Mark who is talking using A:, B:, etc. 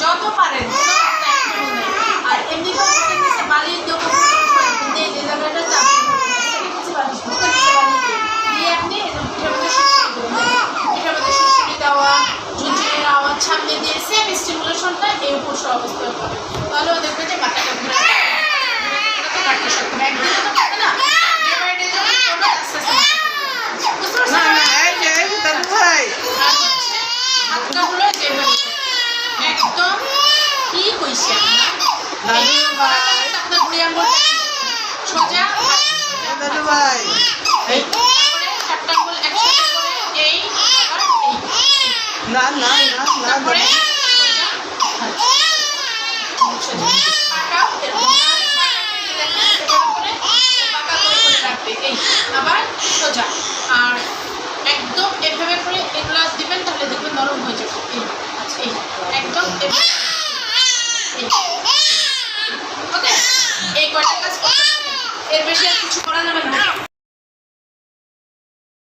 A: যত পারেন আর এমনি বালির দোকান এই যে দিয়ে আপনি দেওয়া ঝুঁঝুড়ির আওয়াজ সামনে দিয়ে সেম স্টিমুলেশনটা এই উপর সব
B: অবস্থায়
A: করে
B: তাহলে দেখবে যে মাথাটা দাদু ভাই।
A: আপনার বুড়ি আঙ্গুল সোজা
B: দাদু ভাই। এই
A: আবার
B: না না না না
A: সোজা আবার আর একদম এভাবে করে এগুলা দিবেন তাহলে দেখবেন নরম হয়ে যাবে। এই আচ্ছা একদম এভাবে। ওকে এই কয়টা কাজ এর বেশি আর কিছু করা যাবে